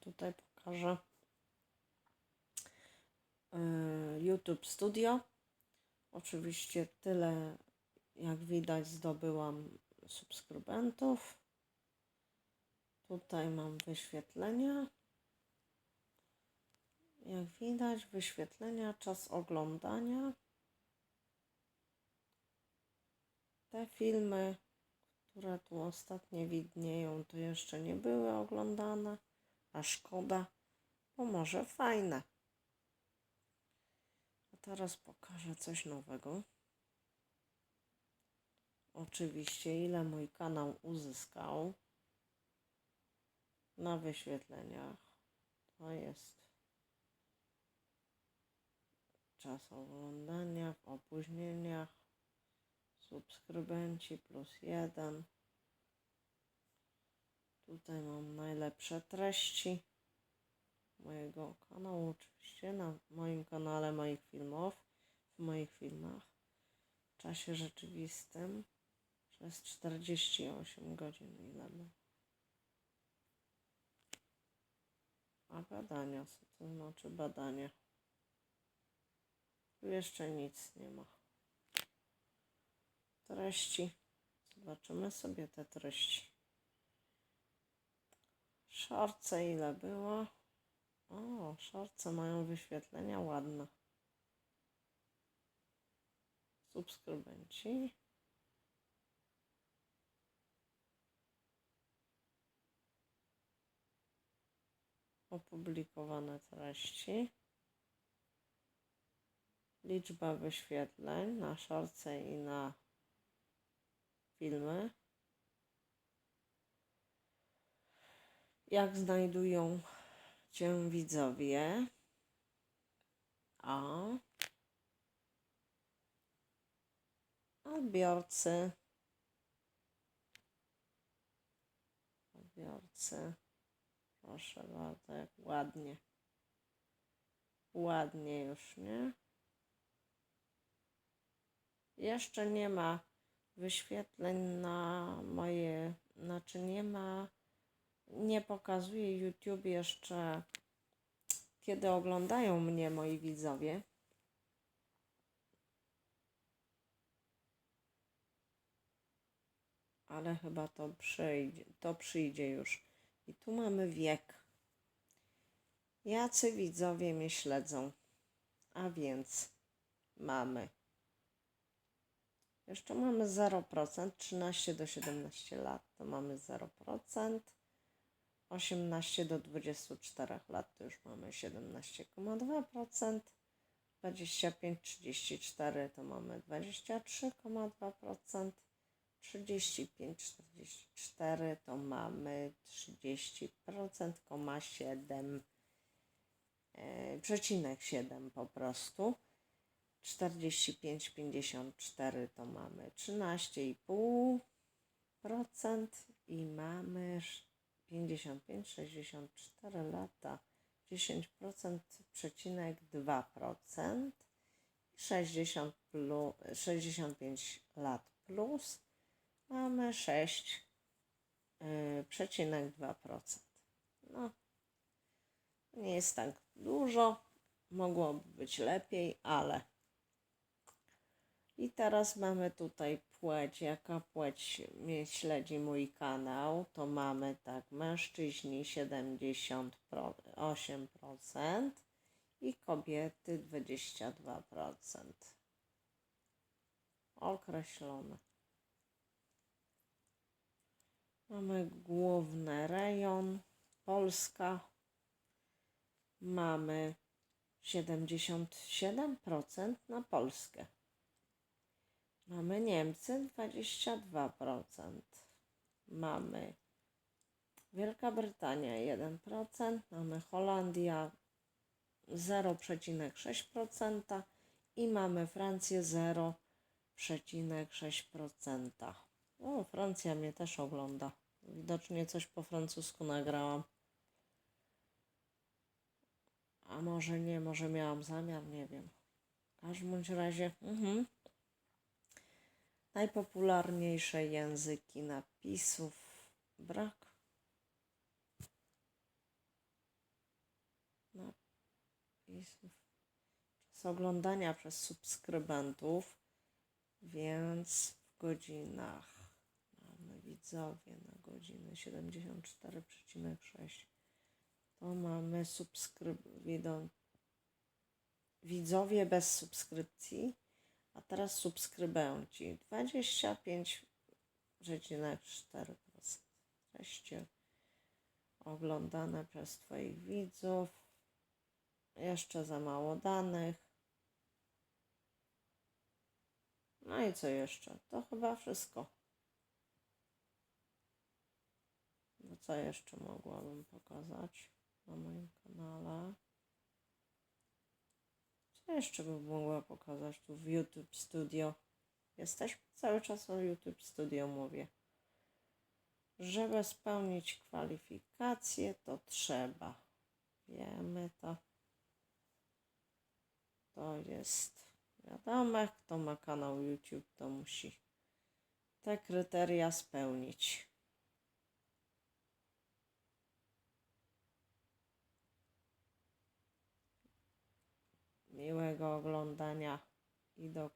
Tutaj pokażę y, YouTube Studio. Oczywiście tyle, jak widać, zdobyłam subskrybentów. Tutaj mam wyświetlenia. Jak widać, wyświetlenia, czas oglądania. Te filmy, które tu ostatnio widnieją, to jeszcze nie były oglądane, a szkoda, bo może fajne. A teraz pokażę coś nowego. Oczywiście, ile mój kanał uzyskał na wyświetleniach. To jest czas oglądania w opóźnieniach. Subskrybenci plus jeden. Tutaj mam najlepsze treści mojego kanału, oczywiście na moim kanale moich filmów, w moich filmach w czasie rzeczywistym przez 48 godzin ile było. A badania, co to znaczy badania? Tu jeszcze nic nie ma. Treści. Zobaczymy sobie te treści. Szorce ile było? O, szorce mają wyświetlenia ładne. Subskrybenci. Opublikowane treści. Liczba wyświetleń na szorce i na filmy. Jak znajdują Cię widzowie? A odbiorcy. Odbiorcy. Proszę bardzo, jak ładnie. Ładnie już, nie? Jeszcze nie ma wyświetleń na moje, znaczy nie ma, nie pokazuje YouTube jeszcze, kiedy oglądają mnie moi widzowie. Ale chyba to przyjdzie, to przyjdzie już. I tu mamy wiek. Jacy widzowie mnie śledzą? A więc mamy jeszcze mamy 0%, 13 do 17 lat to mamy 0%, 18 do 24 lat to już mamy 17,2%, 25-34 to mamy 23,2%, 35-44 to mamy 30%, 7, e, przecinek 7 po prostu. 45-54 to mamy 13,5% i mamy 55-64 lata 10% przecinek 2% 60 plus, 65 lat plus mamy 6 yy, przecinek 2%. No, nie jest tak dużo, mogłoby być lepiej, ale i teraz mamy tutaj płeć. Jaka płeć śledzi mój kanał? To mamy tak, mężczyźni 78% i kobiety 22%. Określone. Mamy główny rejon Polska. Mamy 77% na Polskę. Mamy Niemcy 22%. Mamy Wielka Brytania 1%. Mamy Holandia 0,6% i mamy Francję 0,6%. O, Francja mnie też ogląda. Widocznie coś po francusku nagrałam. A może nie, może miałam zamiar, nie wiem. W każdym razie, mhm. Najpopularniejsze języki napisów. Brak. i czas oglądania przez subskrybentów, więc w godzinach mamy widzowie na godziny 74,6 to mamy subskryb... widzowie bez subskrypcji, a teraz subskrybenci 25,4% treści oglądane przez Twoich widzów. Jeszcze za mało danych. No i co jeszcze? To chyba wszystko. No co jeszcze mogłabym pokazać na moim kanale? Co jeszcze bym mogła pokazać tu w YouTube Studio? Jesteśmy cały czas o YouTube Studio mówię. Żeby spełnić kwalifikacje, to trzeba. Wiemy to. To jest wiadome, kto ma kanał YouTube, to musi te kryteria spełnić. Miłego oglądania i do